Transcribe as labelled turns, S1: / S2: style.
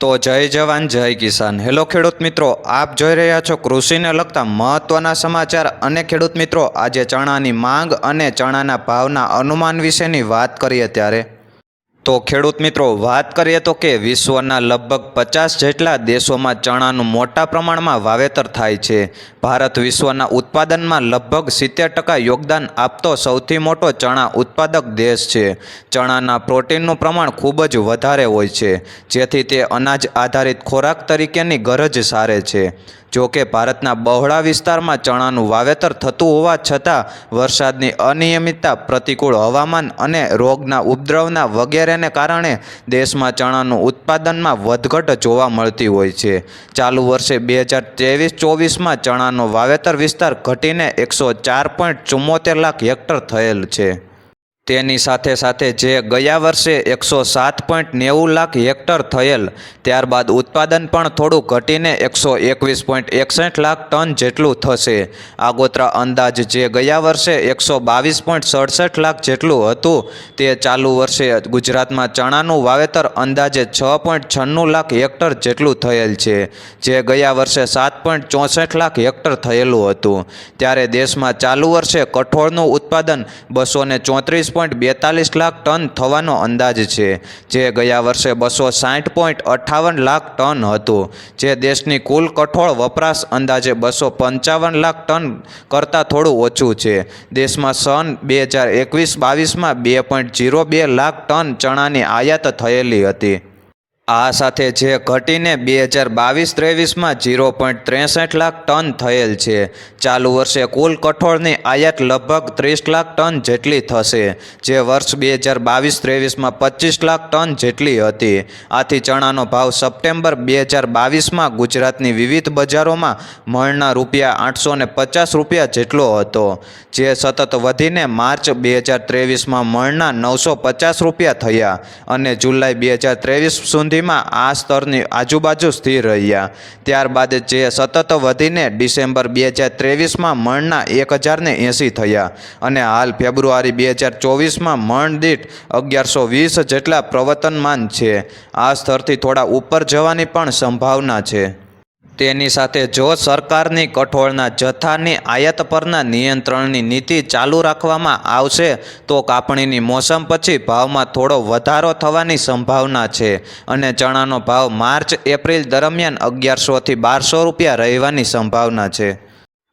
S1: તો જય જવાન, જય કિસાન. હેલો ખેડૂત મિત્રો, આપ જોઈ રહ્યા છો કૃષિને લગતા મહત્વના સમાચાર અને ખેડૂત મિત્રો, આજે ચણાની માંગ અને ચણાના ભાવના અનુમાન વિશેની વાત કરીએ ત્યારે. તો ખેડૂત મિત્રો, વાત કરીએ તો કે વિશ્વના લગભગ પચાસ જેટલા દેશોમાં ચણાનું મોટા પ્રમાણમાં વાવેતર થાય છે. ભારત વિશ્વના ઉત્પાદનમાં લગભગ સિત્તેર ટકા યોગદાન આપતો સૌથી મોટો ચણા ઉત્પાદક દેશ છે. ચણાના પ્રોટીનનું પ્રમાણ ખૂબ જ વધારે હોય છે, જેથી તે અનાજ આધારિત ખોરાક તરીકેની ગરજ સારે છે. જો કે ભારતના બહોળા વિસ્તારમાં ચણાનું વાવેતર થતું હોવા છતાં, વરસાદની અનિયમિતતા પ્રતિકૂળ હવામાન અને રોગના ઉપદ્રવના વગેરેને કારણે દેશમાં ચણાનું ઉત્પાદનમાં વધઘટ જોવા મળતી હોય છે. ચાલુ વર્ષે બે હજાર ત્રેવીસ ચોવીસમાં ચણાનો વાવેતર વિસ્તાર ઘટીને એકસો ચાર પોઈન્ટ ચુમ્મોતેર લાખ હેક્ટર થયેલ છે. તેની સાથે સાથે જે ગયા વર્ષે એકસો સાત પોઈન્ટ નેવું લાખ હેક્ટર થયેલ, ત્યારબાદ ઉત્પાદન પણ થોડું ઘટીને એકસો એકવીસ પોઈન્ટ એકસઠ લાખ ટન જેટલું થશે. આગોતરા અંદાજ જે ગયા વર્ષે એકસો બાવીસ પોઈન્ટ સડસઠ લાખ જેટલું હતું, તે ચાલુ વર્ષે ગુજરાતમાં ચણાનું વાવેતર અંદાજે છ પોઈન્ટ છન્નું લાખ હેક્ટર જેટલું થયેલ છે, જે ગયા વર્ષે સાત પોઈન્ટ ચોસઠ લાખ હેક્ટર થયેલું હતું. ત્યારે દેશમાં ચાલુ વર્ષે કઠોળનું ઉત્પાદન બસો ચોત્રીસ પોઈન્ટ બેતાલીસ લાખ ટન થવાનો અંદાજ છે, જે ગયા વર્ષે બસો સાઠ પોઈન્ટ અઠ્ઠાવન લાખ ટન હતું. જે દેશની કુલ કઠોળ વપરાશ અંદાજે બસો પંચાવન લાખ ટન કરતાં થોડું ઓછું છે. દેશમાં સન બે હજાર એકવીસ બાવીસમાં બે પોઈન્ટ જીરો બે લાખ ટન ચણાની આયાત થયેલી હતી. આ સાથે જે ઘટીને બે હજાર બાવીસ ત્રેવીસમાં જીરો પોઈન્ટ ત્રેસઠ લાખ ટન થયેલ છે. ચાલુ વર્ષે કુલ કઠોળની આયાત લગભગ ત્રીસ લાખ ટન જેટલી થશે, જે વર્ષ બે હજાર બાવીસ ત્રેવીસમાં પચીસ લાખ ટન જેટલી હતી. આથી ચણાનો ભાવ સપ્ટેમ્બર બે હજાર બાવીસમાં ગુજરાતની વિવિધ બજારોમાં મણના રૂપિયા આઠસો ને પચાસ રૂપિયા જેટલો હતો, જે સતત વધીને માર્ચ બે હજાર ત્રેવીસમાં મણના નવસો પચાસ રૂપિયા થયા અને જુલાઈ બે હજાર ત્રેવીસ સુધી સુધીમાં આ સ્તરની આજુબાજુ સ્થિર રહ્યા. ત્યારબાદ જે સતત વધીને ડિસેમ્બર બે હજાર ત્રેવીસમાં મણના એક હજારને એંસી થયા અને હાલ ફેબ્રુઆરી બે હજાર ચોવીસમાં મણ દીઠ અગિયારસો વીસ જેટલા પ્રવર્તનમાન છે. આ સ્તરથી થોડા ઉપર જવાની પણ સંભાવના છે. તેની સાથે જો સરકારની કઠોળના જથ્થાની આયાત પરના નિયંત્રણની નીતિ ચાલુ રાખવામાં આવશે, તો કાપણીની મોસમ પછી ભાવમાં થોડો વધારો થવાની સંભાવના છે અને ચણાનો ભાવ માર્ચ એપ્રિલ દરમિયાન અગિયારસોથી બારસો રૂપિયા રહેવાની સંભાવના છે.